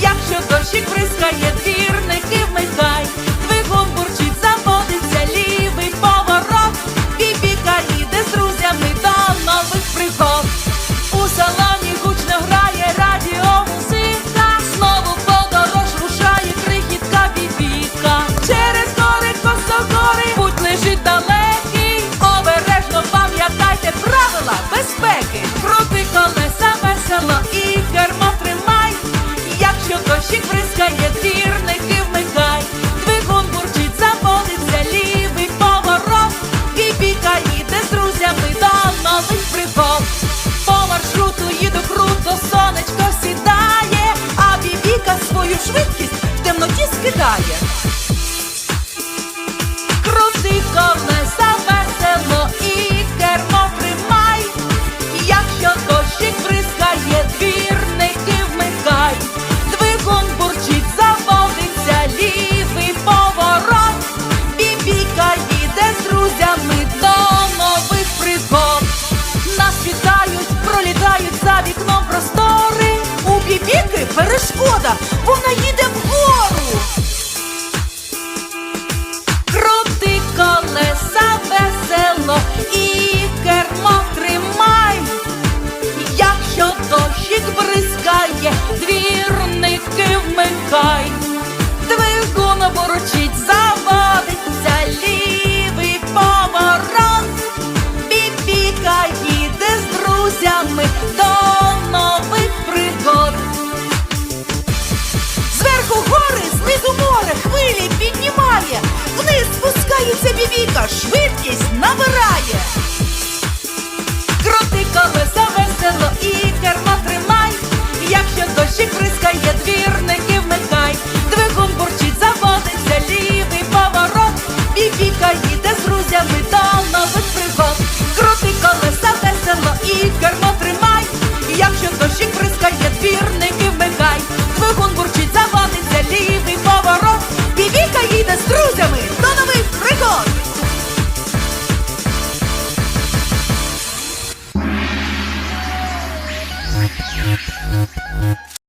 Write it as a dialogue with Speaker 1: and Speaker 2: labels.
Speaker 1: Якщо дощик бризкає, двірники швидкість в темноті скидає. Крути колеса весело і кермо тримай. Якщо дощик бризкає, двірники вмикай. Двигун бурчить, заводиться лівий поворот. Бібіка їде з друзями до нових пригод. Нас вітають, пролітають за вікном. У перешкода, вона їде вгору. Крути колеса весело і кермо тримай. Якщо дощик бризкає, двірники вмикай. Піднімає. Вниз спускається бібіка, швидкість